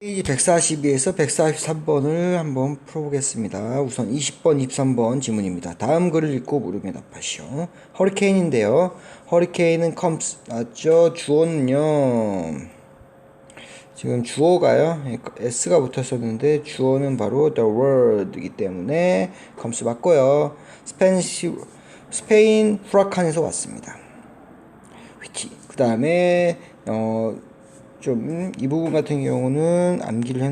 페이지 142에서 143번을 한번 풀어보겠습니다. 우선 20번, 23번 지문입니다. 다음 글을 읽고 물음에 답하시오. 허리케인인데요. 허리케인은 comes 맞죠? 주어는요. 지금 주어가요. s가 붙었었는데 주어는 바로 the word이기 때문에 comes 맞고요. 스페인시 스페인 후라칸에서 왔습니다. 위치. 그 다음에 어. 좀 이 부분 같은 경우는 암기를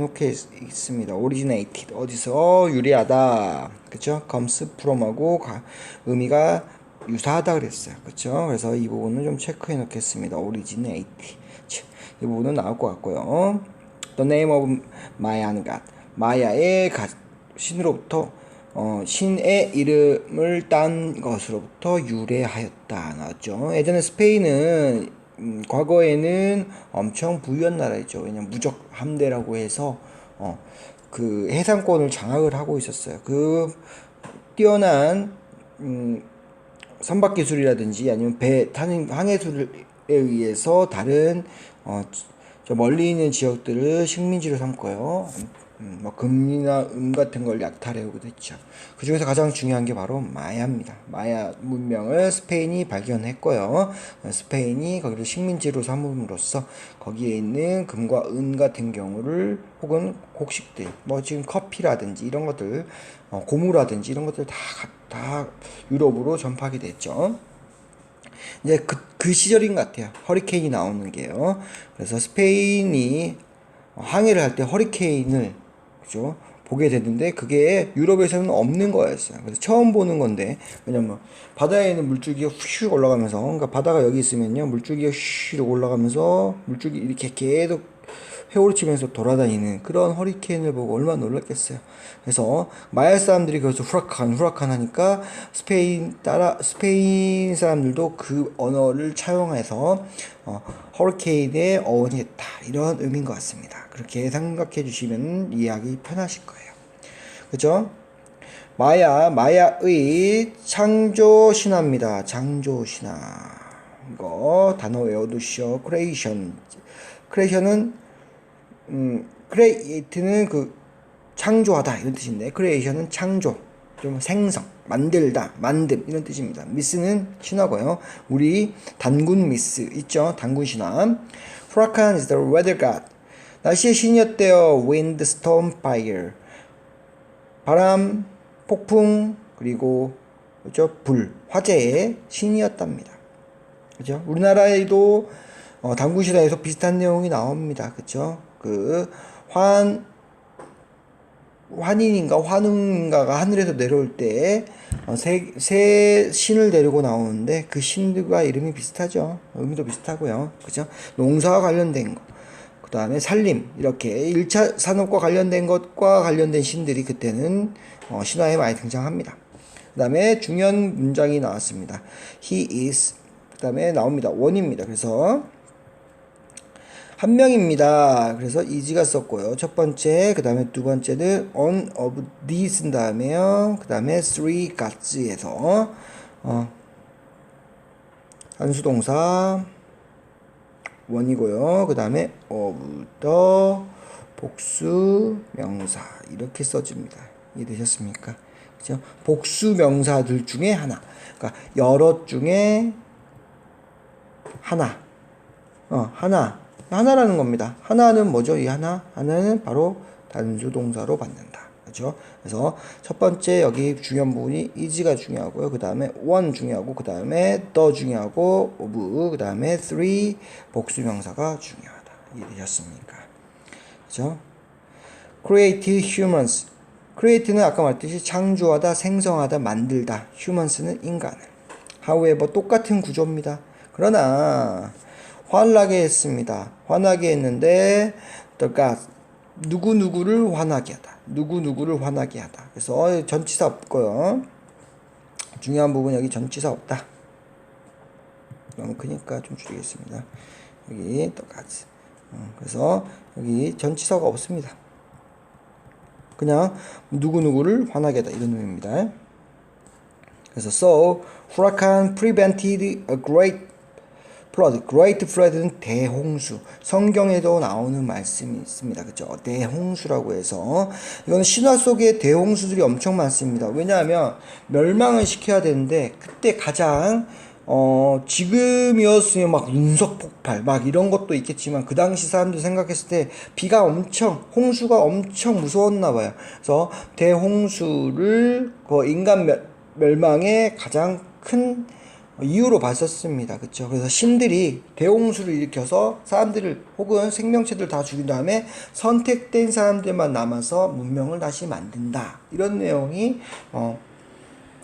있습니다. originated 어디서 유래하다 그쵸? comes from하고 가- 의미가 유사하다 그랬어요. 그쵸? 그래서 이 부분은 좀 체크해 놓겠습니다. originate 치, 이 부분은 나올 것 같고요. the name of 마야는 갓 마야의 갓 신으로부터 어, 신의 이름을 딴 것으로부터 유래하였다 나왔죠. 예전에 스페인은 음, 과거에는 엄청 부유한 나라였죠. 왜냐면 무적 함대라고 해서 어, 그 해상권을 장악을 하고 있었어요. 그 뛰어난 음, 선박 기술이라든지 아니면 배 타는 항해술에 의해서 다른 어, 저 멀리 있는 지역들을 식민지로 삼고요. 음, 뭐 금이나 음 같은 걸 약탈해오기도 했죠. 그 중에서 가장 중요한 게 바로 마야입니다. 마야 문명을 스페인이 발견했고요. 스페인이 거기를 식민지로 삼음으로써 거기에 있는 금과 은 같은 경우를 혹은 곡식들, 뭐 지금 커피라든지 이런 것들, 어, 고무라든지 이런 것들 다, 다 유럽으로 전파하게 됐죠. 이제 그, 그 시절인 것 같아요. 허리케인이 나오는 게요. 그래서 스페인이 항해를 할 때 허리케인을 그죠? 보게 됐는데 그게 유럽에서는 없는 거였어요. 그래서 처음 보는 건데 왜냐면 바다에 있는 물줄기가 휙 올라가면서 그러니까 바다가 여기 있으면요 물줄기가 휙 올라가면서 물줄기 이렇게 계속 회오리 치면서 돌아다니는 그런 허리케인을 보고 얼마나 놀랐겠어요. 그래서 마야 사람들이 거기서 후라칸 후라칸 하니까 스페인 따라 스페인 사람들도 그 언어를 차용해서 어, 허리케인의 어원이 됐다 이런 의미인 것 같습니다. 그렇게 생각해 주시면 이해하기 편하실 거예요. 그죠? 마야 마야의 창조 신화입니다. 창조 신화 이거 단어 외워두시오. 크레이션 크레이션은 음, 크레이트는 그 창조하다 이런 뜻인데 크리에이션은 창조 좀 생성 만들다 만듦 이런 뜻입니다. 미스는 신화고요. 우리 단군 미스 있죠? 단군 신화 Huracan is the weather god. 날씨의 신이었대요? wind storm fire. 바람 폭풍 그리고 그죠? 불 화재의 신이었답니다. 그죠? 우리나라에도 어, 당구시라에서 비슷한 내용이 나옵니다. 그쵸? 그, 환, 환인인가 환웅인가가 하늘에서 내려올 때, 어, 새, 새 신을 데리고 나오는데 그 신들과 이름이 비슷하죠. 의미도 비슷하고요. 그죠? 농사와 관련된 거. 그 다음에 살림. 이렇게 1차 산업과 관련된 것과 관련된 신들이 그때는 어, 신화에 많이 등장합니다. 그 다음에 중요한 문장이 나왔습니다. He is. 그 다음에 나옵니다. 원입니다. 그래서 한 명입니다. 그래서 이지가 썼고요. 첫 번째, 그 다음에 두 번째는 on of the 쓴 다음에요. 그 다음에 three gots에서 어, 한수동사 원이고요. 그 다음에 of the 복수 명사 이렇게 써집니다. 이해되셨습니까? 그죠? 복수 명사들 중에 하나. 그러니까 여럿 중에 하나. 어, 하나. 하나라는 겁니다. 하나는 뭐죠? 이 하나? 하나는 바로 단수 동사로 받는다. 그렇죠? 그래서 첫 번째 여기 중요한 부분이 is가 중요하고요. 그 다음에 one 중요하고 그 다음에 the 중요하고 of 그 다음에 three 복수 명사가 중요하다. 이해되셨습니까? 그렇죠? create humans. create는 아까 말했듯이 창조하다, 생성하다, 만들다. humans는 인간을. however 똑같은 구조입니다. 그러나 화나게 했습니다. 화나게 했는데 the God 누구 누구를 화나게 하다. 누구 누구를 화나게 하다. 그래서 전치사 없고요. 중요한 부분 여기 전치사 없다. 너무 크니까 좀 줄이겠습니다. 여기 God. 어, 그래서 여기 전치사가 없습니다. 그냥 누구 누구를 화나게 하다 이런 의미입니다. 그래서 so Huracan prevented a great flood, great flood는 대홍수. 성경에도 나오는 말씀이 있습니다. 그죠? 대홍수라고 해서. 이거는 신화 속에 대홍수들이 엄청 많습니다. 왜냐하면 멸망을 시켜야 되는데, 그때 가장 어, 지금이었으면 막 운석 폭발, 막 이런 것도 있겠지만, 그 당시 사람들 생각했을 때 비가 엄청, 홍수가 엄청 무서웠나 봐요. 그래서 대홍수를 그 인간 멸, 멸망의 가장 큰 이유로 봤었습니다. 그쵸? 그래서 신들이 대홍수를 일으켜서 사람들을 혹은 생명체들 다 죽인 다음에 선택된 사람들만 남아서 문명을 다시 만든다. 이런 내용이, 어,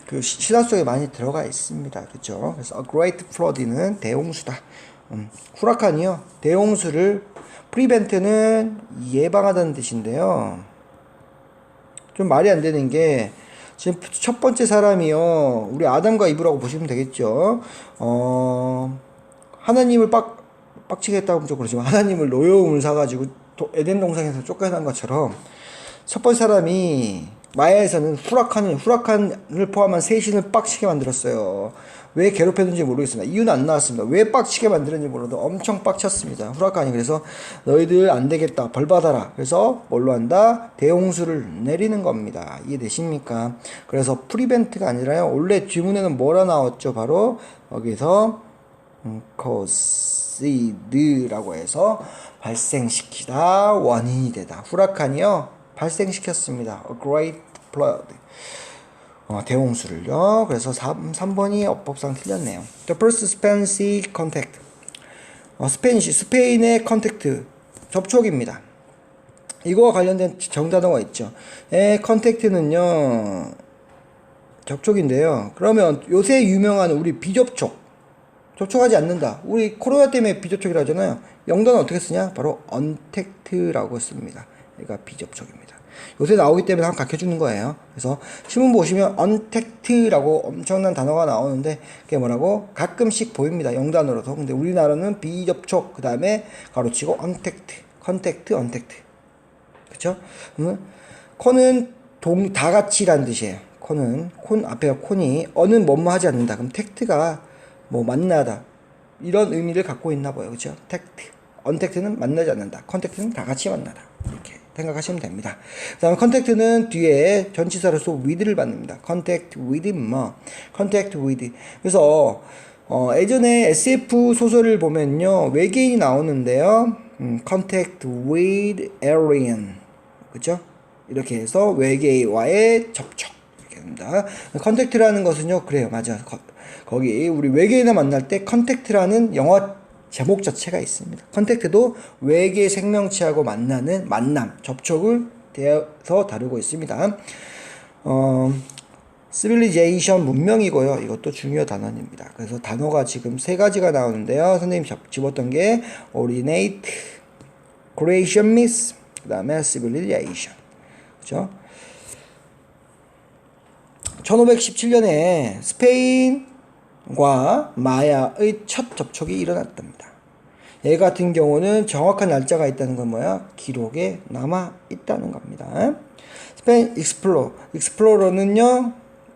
그 시- 신화 속에 많이 들어가 있습니다. 그죠? 그래서 a great flood는 대홍수다. 음, 후라칸이요. 대홍수를 prevent는 예방하다는 뜻인데요. 좀 말이 안 되는 게 지금 첫 번째 사람이요. 우리 아담과 이브라고 보시면 되겠죠. 어, 하나님을 빡 빡치게 했다고 좀 그렇지만 하나님을 노여움을 사가지고 도- 에덴 동산에서 쫓겨난 것처럼 첫 번째 사람이 마야에서는 후라칸을 후라칸을 포함한 세 신을 빡치게 만들었어요. 왜 괴롭혔는지 모르겠습니다. 이유는 안 나왔습니다. 왜 빡치게 만들었는지 몰라도 엄청 빡쳤습니다. 후라칸이 그래서 너희들 안 되겠다 벌 받아라. 그래서 뭘로 한다? 대홍수를 내리는 겁니다. 이해되십니까? 그래서 프리벤트가 아니라요. 원래 지문에는 뭐라 나왔죠? 바로 여기서 음, 코시드라고 해서 발생시키다 원인이 되다 후라칸이요 발생시켰습니다 a great flood 어, 대홍수를요 그래서 3, 3번이 어법상 틀렸네요 the first Spanish contact 어, 스페인시 스페인의 컨택트 접촉입니다 이거와 관련된 정단어가 있죠 에 컨택트는요 접촉인데요 그러면 요새 유명한 우리 비접촉 접촉하지 않는다. 우리 코로나 때문에 비접촉이라 하잖아요. 영단은 어떻게 쓰냐? 바로 언택트라고 씁니다. 얘가 비접촉입니다. 요새 나오기 때문에 한번 가르쳐 주는 거예요. 그래서 신문 보시면 언택트라고 엄청난 단어가 나오는데 그게 뭐라고? 가끔씩 보입니다. 영단으로도. 근데 우리나라는 비접촉 그 다음에 가로치고 언택트, 컨택트, 언택트. 그쵸? 음, 콘은 동, 다 같이라는 뜻이에요. 콘은, 콘, 앞에 콘이, 어는 뭐뭐 하지 않는다. 그럼 텍트가 뭐 만나다. 이런 의미를 갖고 있나 봐요. 그죠? 텍트. 언택트는 만나지 않는다. 컨택트는 다 같이 만나다. 이렇게 생각하시면 됩니다. 그 다음에 컨택트는 뒤에 전치사로서 with를 받습니다. contact with 뭐, contact with. 그래서, 어, 예전에 SF 소설을 보면요. 외계인이 나오는데요. 음, contact with alien. 그죠? 이렇게 해서 외계와의 접촉. 이렇게 됩니다. 컨택트라는 것은요, 그래요. 맞아. 거, 거기 우리 외계인을 만날 때 컨택트라는 영어 제목 자체가 있습니다. 컨택트도 외계 생명체하고 만나는 만남, 접촉을 대해서 다루고 있습니다. 어, 시빌리제이션 문명이고요. 이것도 중요 단어입니다. 그래서 단어가 지금 세 가지가 나오는데요. 선생님이 접- 집었던 게 originate, creation myth, 그 다음에 civilization. 그죠? 1517년에 스페인 과 마야의 첫 접촉이 일어났답니다. 얘 같은 경우는 정확한 날짜가 있다는 건 뭐야? 기록에 남아 있다는 겁니다. 스페인 익스플로, 익스플로러는요,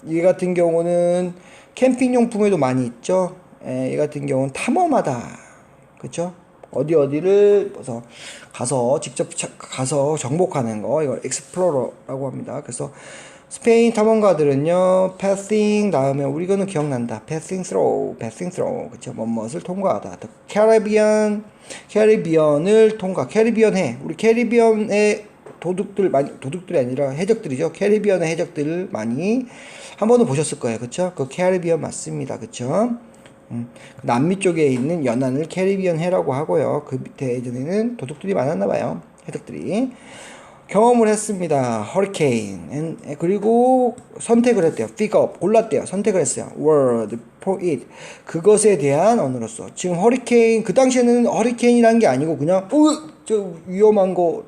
얘 같은 경우는 캠핑 용품에도 많이 있죠. 에, 얘 같은 경우는 탐험하다. 그쵸? 어디 어디를 가서 직접 차- 가서 정복하는 거 이걸 익스플로러라고 합니다. 그래서 스페인 탐험가들은요, passing 다음에 우리 거는 기억난다. passing through, 그쵸? 뭐뭇을 통과하다. 또 캐리비안, 캐리비안을 통과, 캐리비안해. 우리 캐리비안의 도둑들 많이 도둑들이 아니라 해적들이죠. 캐리비안의 해적들을 많이 한 번은 보셨을 거예요, 그쵸? 그 캐리비안 맞습니다, 그쵸? 음, 그 남미 쪽에 있는 연안을 캐리비안 해라고 하고요. 그 밑에 예전에는 도둑들이 많았나 봐요. 해적들이. 경험을 했습니다. 허리케인. 그리고 선택을 했대요. up. 골랐대요. 선택을 했어요. word for it. 그것에 대한 언어로서. 지금 허리케인, 그 당시에는 허리케인이라는 게 아니고 그냥, 어, 저 위험한 거,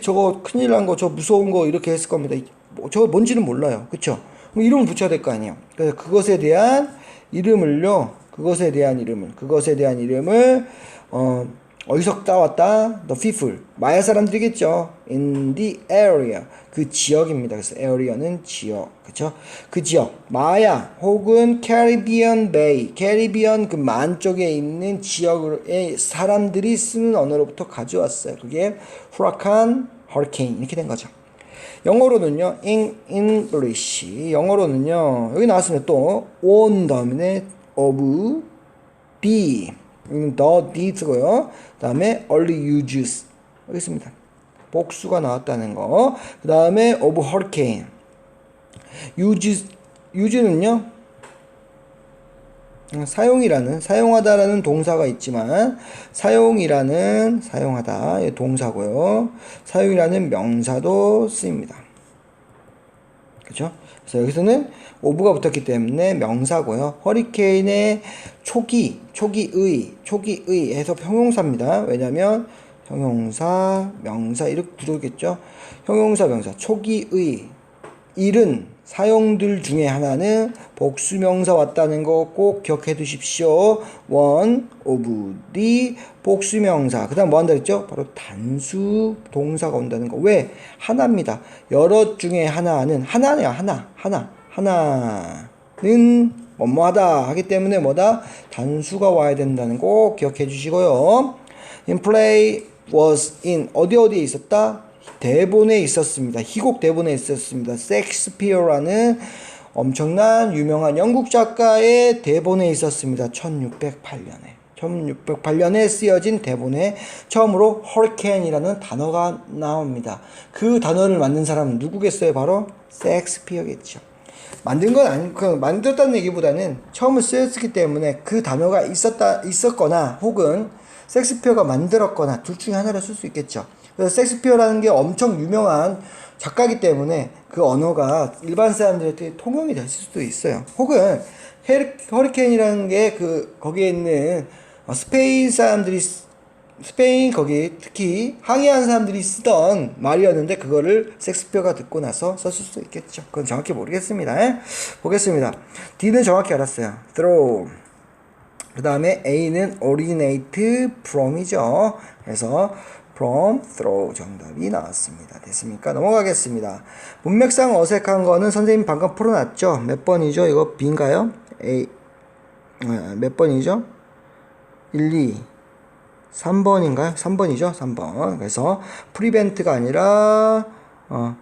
저거 큰일 난 거, 저 무서운 거 이렇게 했을 겁니다. 뭐, 저거 뭔지는 몰라요. 그쵸? 그럼 이름을 붙여야 될 거 아니에요. 그래서 그것에 대한 이름을요, 그것에 대한 이름을, 그것에 대한 이름을, 어, 어디서 따왔다? The people. 마야 사람들이겠죠. In the area. 그 지역입니다. 그래서 area는 지역. 그쵸? 그 지역. 마야 혹은 캐리비안 베이. 캐리비안 그만 쪽에 있는 지역의 사람들이 쓰는 언어로부터 가져왔어요. 그게 후라칸, 허리케인 이렇게 된 거죠. 영어로는요, in English. 영어로는요, 여기 나왔습니다. 또, on 다음에 of, the. 이건 the, the고요. 그 다음에 early uses. 있습니다. 복수가 나왔다는 거. 그 다음에 of hurricane. use, use는요, 사용이라는 사용하다라는 동사가 있지만 사용이라는 사용하다 이 동사고요. 사용이라는 명사도 쓰입니다. 그렇죠? 그래서 여기서는 오브가 붙었기 때문에 명사고요. 허리케인의 초기, 초기의, 초기의 해서 형용사입니다. 왜냐하면 형용사, 명사 이렇게 구조겠죠. 형용사, 명사, 초기의 일은 사용들 중에 하나는 복수명사 왔다는 거 꼭 기억해 두십시오. one of the 복수명사. 그 다음 뭐 한다 그랬죠? 바로 단수 동사가 온다는 거. 왜? 하나입니다. 여러 중에 하나는 하나네요. 하나. 하나. 하나는 뭐뭐하다 하기 때문에 뭐다? 단수가 와야 된다는 거 꼭 기억해 주시고요. in play was in 어디 어디에 있었다? 대본에 있었습니다. 희곡 대본에 있었습니다. 섹스피어라는 엄청난 유명한 영국 작가의 대본에 있었습니다. 1608년에. 1608년에 쓰여진 대본에 처음으로 허리케인이라는 단어가 나옵니다. 그 단어를 만든 사람은 누구겠어요? 바로 섹스피어겠죠. 만든 건 아니, 그 만들었다는 얘기보다는 처음에 쓰였기 때문에 그 단어가 있었다, 있었거나 혹은 섹스피어가 만들었거나 둘 중에 하나를 쓸 수 있겠죠. 섹스피어라는 게 엄청 유명한 작가이기 때문에 그 언어가 일반 사람들한테 통용이 될 수도 있어요. 혹은 허리케인이라는 게 그 거기에 있는 스페인 사람들이 스페인 거기 특히 항해한 사람들이 쓰던 말이었는데 그거를 섹스피어가 듣고 나서 썼을 수도 있겠죠. 그건 정확히 모르겠습니다. 에? 보겠습니다. D는 정확히 알았어요. throw. 그 다음에 A는 originate from이죠. 그래서 from, throw 정답이 나왔습니다. 됐습니까? 넘어가겠습니다. 문맥상 어색한 거는 선생님 방금 풀어놨죠? 몇 번이죠? 이거 B인가요? A, 아, 몇 번이죠? 1, 2, 3번인가요? 3번이죠? 3번. 그래서 프리벤트가 아니라 어,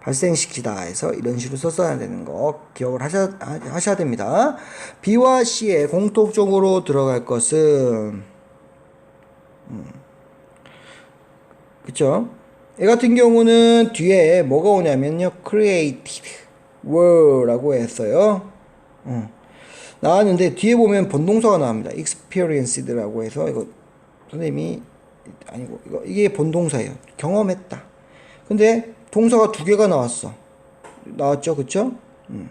발생시키다 해서 이런 식으로 썼어야 되는 거 기억을 하셔, 하셔야 됩니다. B와 C에 공통적으로 들어갈 것은 음, 그쵸? 얘 같은 경우는 뒤에 뭐가 오냐면요. created were라고 했어요. 어. 나왔는데 뒤에 보면 본동사가 나옵니다. experienced라고 해서 이거 선생님이 아니고 이거 이게 본동사예요. 경험했다. 근데 동사가 두 개가 나왔어. 나왔죠, 그쵸? 음.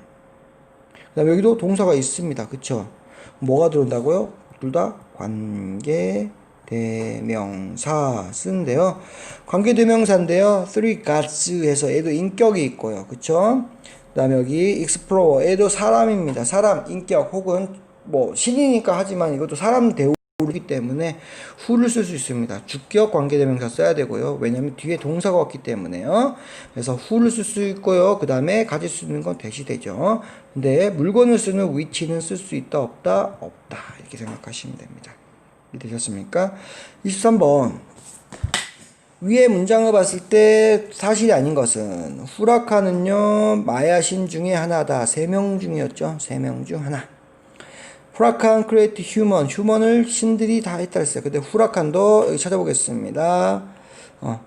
그다음 여기도 동사가 있습니다, 그쵸? 뭐가 들어온다고요? 둘 다 관계 대명사 쓰는데요. 관계 대명사인데요. three gods 해서 얘도 인격이 있고요, 그쵸? 그 다음에 여기 explorer 얘도 사람입니다. 사람 인격 혹은 뭐 신이니까 하지만 이것도 사람 대우 기 때문에 후를 쓸 수 있습니다. 주격 관계대명사 써야 되고요. 왜냐하면 뒤에 동사가 왔기 때문에요. 그래서 후를 쓸 수 있고요. 그 다음에 가질 수 있는 건 대시 되죠. 근데 물건을 쓰는 위치는 쓸 수 있다 없다 없다 이렇게 생각하시면 됩니다. 되셨습니까? 23번 위에 문장을 봤을 때 사실이 아닌 것은 후라카는요 마야신 중에 하나다. 세 명 중이었죠. 세 명 중 하나. 후라칸 크리에이트 휴먼 휴먼을 신들이 다 했다 했어요. 근데 후라칸도 여기 찾아보겠습니다. 어,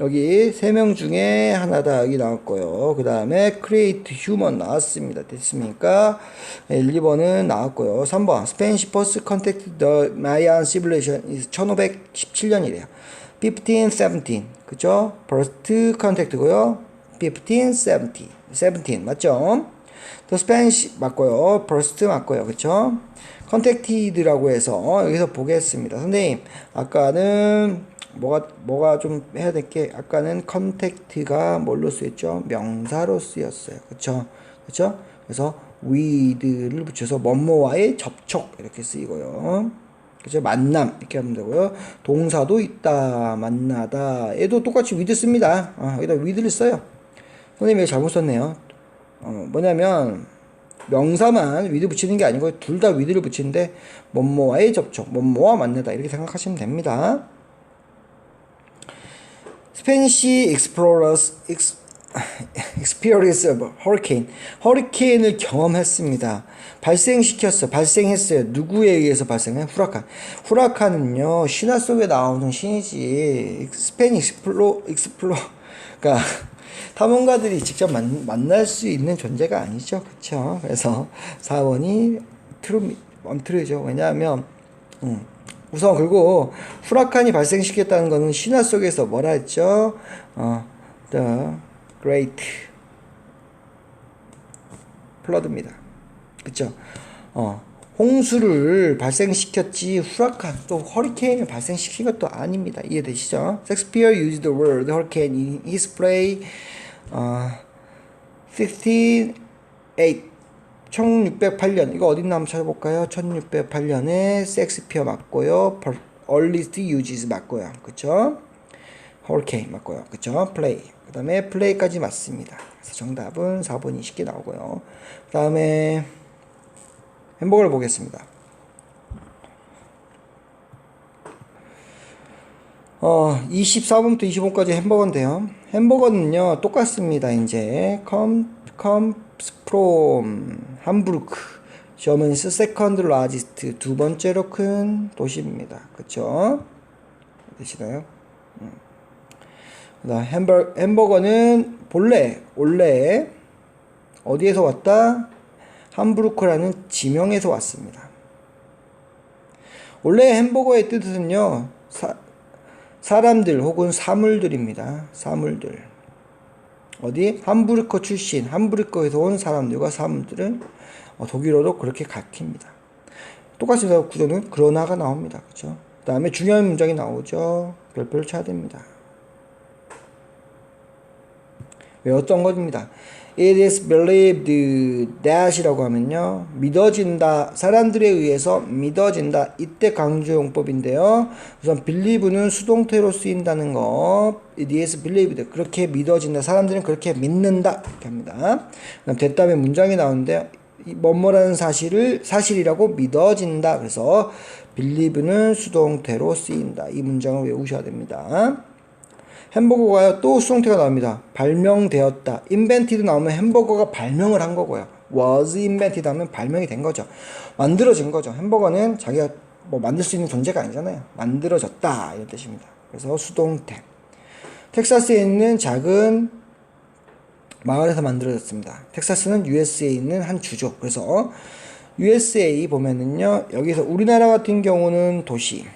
여기 세 명 중에 하나다 여기 나왔고요. 그 다음에 크리에이트 휴먼 나왔습니다. 됐습니까? 1, 2번은 나왔고요. 3번 스페인시 퍼스 컨택트 더 마이안 시뮬레이션 1517년이래요. 15, 17 그쵸? 퍼스트 컨택트고요. 15, 17 17 맞죠? 더 스페니시 맞고요. 버스트 맞고요. 그쵸? 컨택티드라고 해서 여기서 보겠습니다. 선생님, 아까는 뭐가 뭐가 좀 해야 될 게 아까는 컨택트가 뭘로 쓰였죠? 명사로 쓰였어요. 그쵸? 그쵸? 그래서 with를 붙여서 뭐뭐와의 접촉 이렇게 쓰이고요. 그죠? 만남 이렇게 하면 되고요. 동사도 있다, 만나다. 얘도 똑같이 with 씁니다. 아, 여기다 with를 써요. 선생님이 잘못 썼네요. 어, 뭐냐면 명사만 with 붙이는 게 아니고 둘 다 with를 붙이는데 뭐뭐와의 접촉, 뭐뭐와 만나다 이렇게 생각하시면 됩니다. 스페니시 익스플로러스 익스 experience of hurricane. 허리케인을 경험했습니다. 발생시켰어. 발생했어요. 누구에 의해서 발생해? 후라칸. 후라칸은요, 신화 속에 나오는 신이지. 스페인 익스플로, 익스플로, 그니까, 탐험가들이 직접 만, 만날 수 있는 존재가 아니죠. 그쵸? 그래서 4번이 트루, 트루죠. 왜냐하면, 음, 우선 그리고 후라칸이 발생시켰다는 거는 신화 속에서 뭐라 했죠? 어, the great 플러드입니다. 그쵸? 어, 홍수를 발생시켰지 후라칸 또 허리케인을 발생시킨 것도 아닙니다. 이해되시죠? Shakespeare used the word hurricane in his play 어, 1608 1608년 이거 어딨나 한번 찾아볼까요? 1608년에 섹스피어 맞고요. earliest uses 맞고요. 그쵸? hurricane 맞고요. 그쵸? play 그 다음에 플레이까지 맞습니다. 그래서 정답은 4번이 쉽게 나오고요. 그 다음에 햄버거를 보겠습니다. 어, 24번부터 25번까지 햄버거인데요. 햄버거는요, 똑같습니다. 이제, from 함부르크. 저먼스 세컨드 라지스트. 두 번째로 큰 도시입니다. 그쵸? 되시나요? 음. 그다음 햄버, 햄버거는 본래, 원래 어디에서 왔다? 함부르크라는 지명에서 왔습니다. 원래 햄버거의 뜻은요, 사, 사람들 혹은 사물들입니다. 사물들. 어디? 함부르크 출신, 함부르크에서 온 사람들과 사물들은 어, 독일어도 그렇게 가르칩니다. 똑같이 구조는 그러나가 나옵니다. 그죠? 그 다음에 중요한 문장이 나오죠. 별표를 쳐야 됩니다. 외웠던 것입니다. It is believed that이라고 하면요. 믿어진다. 사람들에 의해서 믿어진다. 이때 강조 용법인데요. 우선 believe는 수동태로 쓰인다는 거. It is believed. 그렇게 믿어진다. 사람들은 그렇게 믿는다. 이렇게 합니다. 그다음 됐다음에 문장이 나오는데 뭐뭐라는 사실을 사실이라고 믿어진다. 그래서 believe는 수동태로 쓰인다. 이 문장을 외우셔야 됩니다. 햄버거가 또 수동태가 나옵니다. 발명되었다. invented 나오면 햄버거가 발명을 한 거고요. was invented 하면 발명이 된 거죠. 만들어진 거죠. 햄버거는 자기가 뭐 만들 수 있는 존재가 아니잖아요. 만들어졌다. 이런 뜻입니다. 그래서 수동태. 텍사스에 있는 작은 마을에서 만들어졌습니다. 텍사스는 USA에 있는 한 주죠. 그래서 USA 보면은요. 여기서 우리나라 같은 경우는 도시.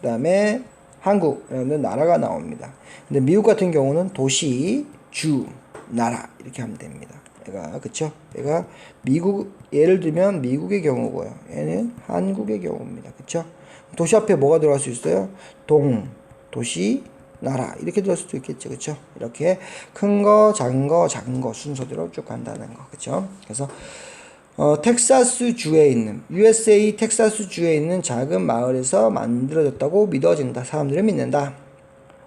그 다음에 한국이라는 나라가 나옵니다. 근데 미국 같은 경우는 도시, 주, 나라 이렇게 하면 됩니다. 얘가 그쵸? 얘가 미국 예를 들면 미국의 경우고요. 얘는 한국의 경우입니다. 그쵸? 도시 앞에 뭐가 들어갈 수 있어요? 동, 도시, 나라 이렇게 들을 수도 있겠죠. 그쵸? 이렇게 큰 거, 작은 거, 작은 거 순서대로 쭉 간다는 거. 그쵸? 그래서 어, 텍사스 주에 있는 USA 텍사스 주에 있는 작은 마을에서 만들어졌다고 믿어진다. 사람들은 믿는다.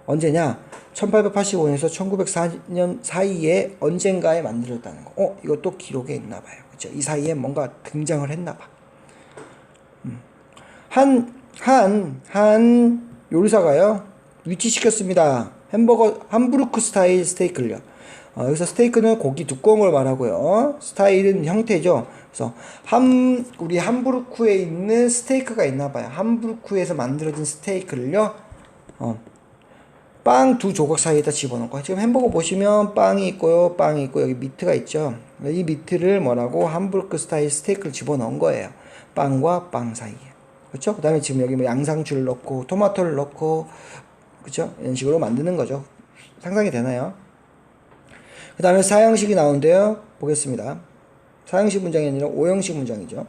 언제냐? 1885년에서 1904년 사이에 언젠가에 만들어졌다는 거. 어, 이것도 기록에 있나 봐요. 그렇죠? 이 사이에 뭔가 등장을 했나 봐. 음. 한, 한, 한 요리사가요. 위치시켰습니다. 햄버거, 함부르크 스타일 스테이크를요. 어, 여기서 스테이크는 고기 두꺼운 걸 말하고요. 스타일은 형태죠. 그래서 함 우리 함부르크에 있는 스테이크가 있나 봐요. 함부르크에서 만들어진 스테이크를요. 어, 빵 두 조각 사이에다 집어넣고 지금 햄버거 보시면 빵이 있고요. 빵이 있고 여기 미트가 있죠. 이 미트를 뭐라고 함부르크 스타일 스테이크를 집어넣은 거예요. 빵과 빵 사이에. 그렇죠? 그다음에 지금 여기 뭐 양상추를 넣고 토마토를 넣고 그렇죠? 이런 식으로 만드는 거죠. 상상이 되나요? 그 다음에 사형식이 나오는데요. 보겠습니다. 사형식 문장이 아니라 오형식 문장이죠.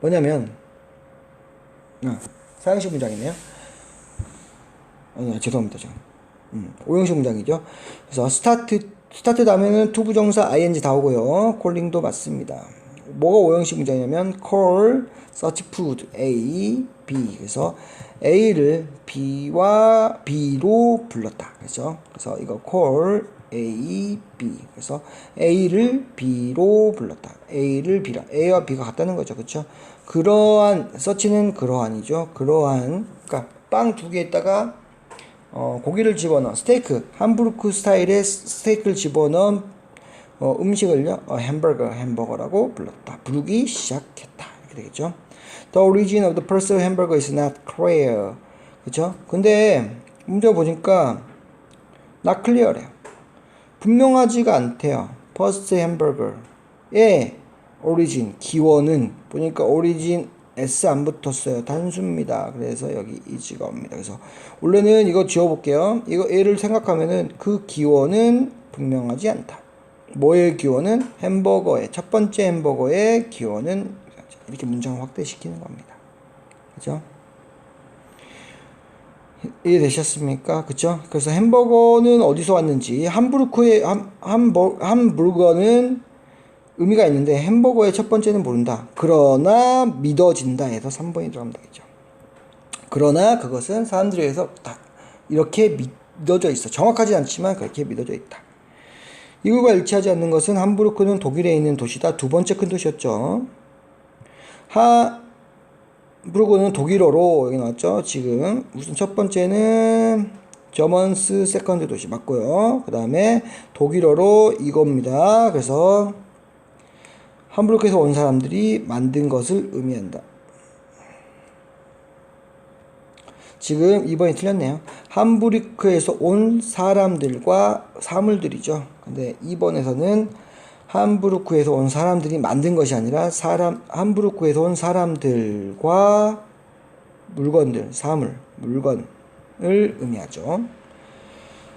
뭐냐면, 아, 사형식 문장이네요. 아니, 죄송합니다. 저. 음, 오형식 문장이죠. 그래서 스타트, 스타트 다음에는 투부정사 ing 다 오고요. 콜링도 맞습니다. 뭐가 오형식 문장이냐면 call such food A, B 그래서 A를 B와 B로 불렀다 그렇죠 그래서 이거 call A, B. 그래서 A를 B로 불렀다. A를 B라. A와 B가 같다는 거죠. 그렇죠 그러한 서치는 그러한이죠. 그러한 그러니까 빵 두 개에다가 어, 고기를 집어넣어 스테이크. 함부르크 스타일의 스테이크를 집어넣은 어, 음식을요 어, 햄버거 햄버거라고 불렀다. 부르기 시작했다. 이렇게 되겠죠? The origin of the personal hamburger is not clear. 그죠 근데 문제 보니까 not clear래요 분명하지가 않대요 first hamburger의 origin 기원은 보니까 origin S 안 붙었어요. 단수입니다. 그래서 여기 이지가 옵니다. 그래서 원래는 이거 지워볼게요. 이거 A를 생각하면은 그 기원은 분명하지 않다. 뭐의 기원은 햄버거의 첫 번째 햄버거의 기원은 이렇게 문장을 확대시키는 겁니다. 그죠? 이해되셨습니까? 그죠? 그래서 햄버거는 어디서 왔는지 함부르크의 함, 함버, 함부르거는 의미가 있는데 햄버거의 첫 번째는 모른다. 그러나 믿어진다 해서 3번이 들어가면 되겠죠. 그러나 그것은 사람들에 의해서 다 이렇게 믿어져 있어. 정확하지 않지만 그렇게 믿어져 있다. 이거가 일치하지 않는 것은 함부르크는 독일에 있는 도시다. 두 번째 큰 도시였죠. 함 부르크는 독일어로 여기 나왔죠. 지금 우선 첫 번째는 저먼스 세컨드 도시 맞고요. 그 다음에 독일어로 이겁니다. 그래서 함부르크에서 온 사람들이 만든 것을 의미한다. 지금 2번이 틀렸네요. 함부르크에서 온 사람들과 사물들이죠. 근데 2번에서는 함부르크에서 온 사람들이 만든 것이 아니라 사람 함부르크에서 온 사람들과 물건들, 사물, 물건을 의미하죠.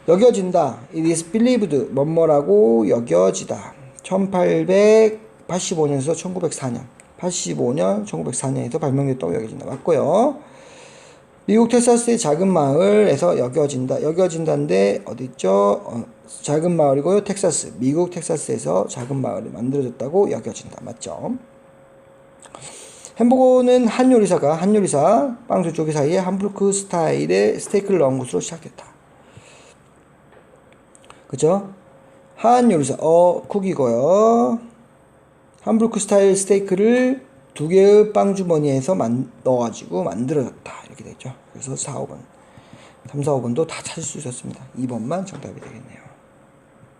여겨진다. It is believed. 뭐뭐라고 여겨지다. 1885년에서 1904년. 85년, 1904년에서 발명됐다고 여겨진다. 맞고요. 미국 텍사스의 작은 마을에서 여겨진다. 여겨진다인데 어디 있죠? 어, 작은 마을이고요. 텍사스. 미국 텍사스에서 작은 마을이 만들어졌다고 여겨진다. 맞죠? 햄버거는 한 요리사가 한 요리사 빵 두 조개 사이에 함부르크 스타일의 스테이크를 넣은 것으로 시작됐다. 그죠? 한 요리사 어 쿡이고요. 함부르크 스타일 스테이크를 두 개의 빵 주머니에서 만, 넣어가지고 만들어졌다. 이렇게 되죠. 그래서 4, 5번. 3, 4, 5번도 다 찾을 수 있었습니다. 2번만 정답이 되겠네요.